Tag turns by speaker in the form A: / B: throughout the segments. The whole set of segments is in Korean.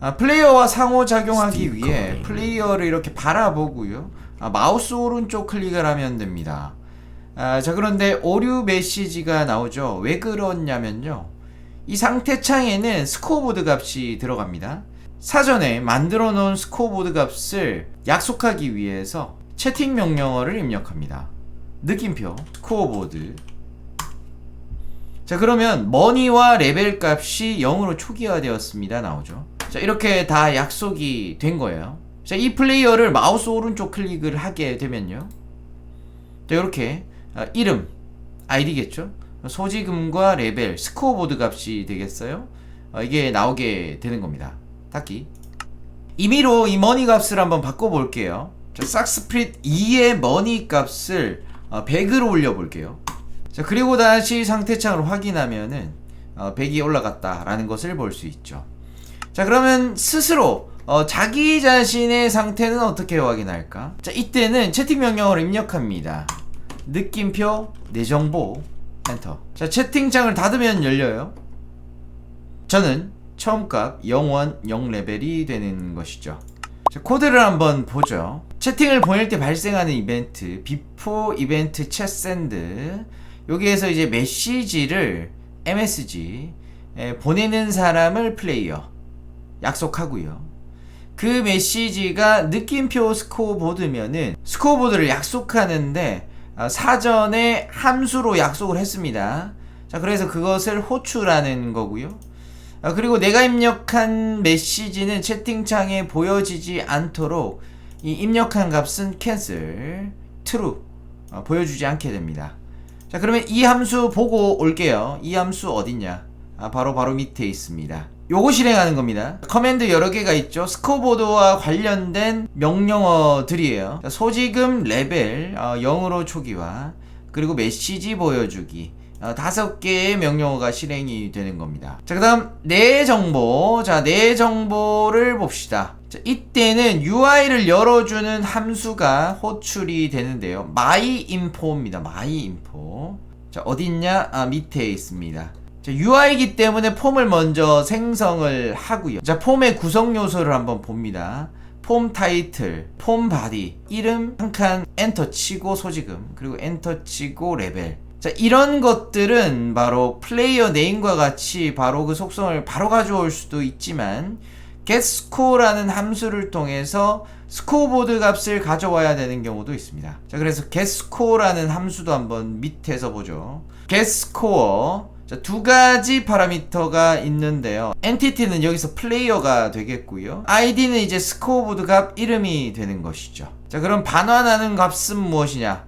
A: 아, 플레이어와 상호작용하기 위해 플레이어를 이렇게 바라보고요. 아, 마우스 오른쪽 클릭을 하면 됩니다. 아, 자 그런데 오류 메시지가 나오죠. 왜 그러냐면요. 이 상태 창에는 스코어보드 값이 들어갑니다. 사전에 만들어 놓은 스코어보드 값을 약속하기 위해서 채팅 명령어를 입력합니다. 느낌표 스코어보드 자 그러면 머니와 레벨 값이 0으로 초기화되었습니다 나오죠 자 이렇게 다 약속이 된 거예요. 자 이 플레이어를 마우스 오른쪽 클릭을 하게 되면요. 자 이렇게 아, 이름 아이디겠죠? 소지금과 레벨 스코어보드 값이 되겠어요? 어, 이게 나오게 되는 겁니다. 닫기 임의로 이 머니 값을 한번 바꿔볼게요. 자 싹스프릿 2의 머니 값을 어, 100으로 올려볼게요. 자 그리고 다시 상태창을 확인하면은 어, 100이 올라갔다라는 것을 볼 수 있죠. 자 그러면 스스로 어, 자기 자신의 상태는 어떻게 확인할까? 자 이때는 채팅 명령어를 입력합니다. 느낌표 내 정보 엔터. 자 채팅창을 닫으면 열려요. 저는 처음 값 0원 0레벨이 되는 것이죠. 자, 코드를 한번 보죠. 채팅을 보낼 때 발생하는 이벤트, 비포 이벤트 챗 샌드. 여기에서 이제 메시지를 MSG 에 보내는 사람을 플레이어 약속하고요. 그 메시지가 느낌표 스코어보드면은 스코어보드를 약속하는데 아, 사전에 함수로 약속을 했습니다. 자, 그래서 그것을 호출하는 거고요. 아, 그리고 내가 입력한 메시지는 채팅창에 보여지지 않도록 이 입력한 값은 cancel, true 어, 보여주지 않게 됩니다. 자 그러면 이 함수 보고 올게요. 이 함수 어딨냐? 아, 바로 바로 밑에 있습니다. 요거 실행하는 겁니다. 커맨드 여러 개가 있죠. 스코어보드와 관련된 명령어들이에요. 자, 소지금 레벨 어, 0으로 초기화 그리고 메시지 보여주기 어, 다섯 개의 명령어가 실행이 되는 겁니다. 자, 그 다음, 내 정보. 자, 내 정보를 봅시다. 자, 이때는 UI를 열어주는 함수가 호출이 되는데요. myinfo입니다. myinfo. 자, 어딨냐? 아, 밑에 있습니다. 자, UI이기 때문에 폼을 먼저 생성을 하고요. 자, 폼의 구성 요소를 한번 봅니다. 폼 타이틀, 폼 바디, 이름 한 칸 엔터 치고 소지금, 그리고 엔터 치고 레벨. 자, 이런 것들은 바로 플레이어 네임과 같이 바로 그 속성을 바로 가져올 수도 있지만 getScore라는 함수를 통해서 스코어보드 값을 가져와야 되는 경우도 있습니다. 자, 그래서 getScore라는 함수도 한번 밑에서 보죠. getScore 자, 두 가지 파라미터가 있는데요. 엔티티는 여기서 플레이어가 되겠고요. 아이디는 이제 스코어보드 값 이름이 되는 것이죠. 자, 그럼 반환하는 값은 무엇이냐?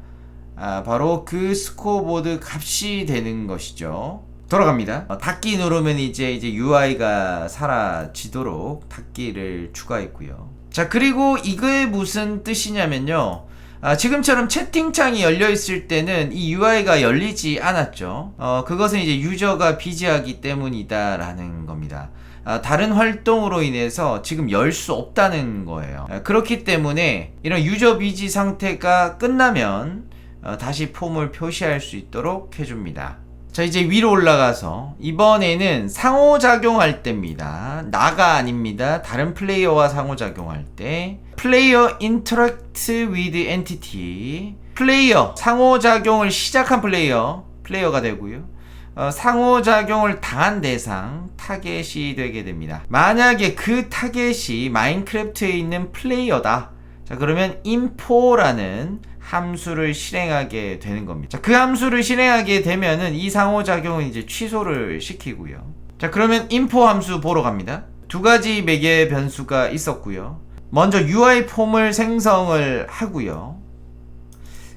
A: 아, 바로 그 스코어보드 값이 되는 것이죠. 돌아갑니다. 어, 닫기 누르면 이제 이제 UI가 사라지도록 닫기를 추가했고요. 자, 그리고 이게 무슨 뜻이냐면요. 아, 지금처럼 채팅창이 열려 있을 때는 이 UI가 열리지 않았죠. 어, 그것은 이제 유저가 비지하기 때문이다라는 겁니다. 아, 다른 활동으로 인해서 지금 열 수 없다는 거예요. 아, 그렇기 때문에 이런 유저 비지 상태가 끝나면 어, 다시 폼을 표시할 수 있도록 해줍니다. 자 이제 위로 올라가서 이번에는 상호작용할 때입니다. 나가 아닙니다. 다른 플레이어와 상호작용할 때. 플레이어 interact with entity. 플레이어 상호작용을 시작한 플레이어 플레이어가 되고요. 어, 상호작용을 당한 대상 타겟이 되게 됩니다. 만약에 그 타겟이 마인크래프트에 있는 플레이어다 자 그러면 info라는 함수를 실행하게 되는 겁니다. 자, 그 함수를 실행하게 되면은 이 상호작용은 이제 취소를 시키고요. 자, 그러면 info 함수 보러 갑니다. 두 가지 매개 변수가 있었고요. 먼저 UI 폼을 생성을 하고요.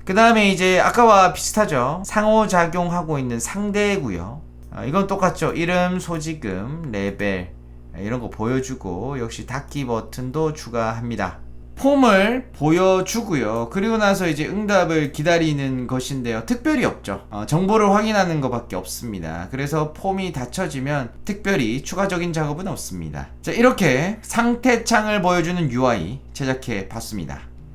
A: 그 다음에 이제 아까와 비슷하죠. 상호작용하고 있는 상대고요. 아, 이건 똑같죠. 이름, 소지금, 레벨 이런 거 보여주고 역시 닫기 버튼도 추가합니다. 폼을 보여주고요. 그리고 나서 이제 응답을 기다리는 것인데요. 특별히 없죠. 어, 정보를 확인하는 것밖에 없습니다. 그래서 폼이 닫혀지면 특별히 추가적인 작업은 없습니다. 자, 이렇게 상태 창을 보여주는 UI 제작해 봤습니다.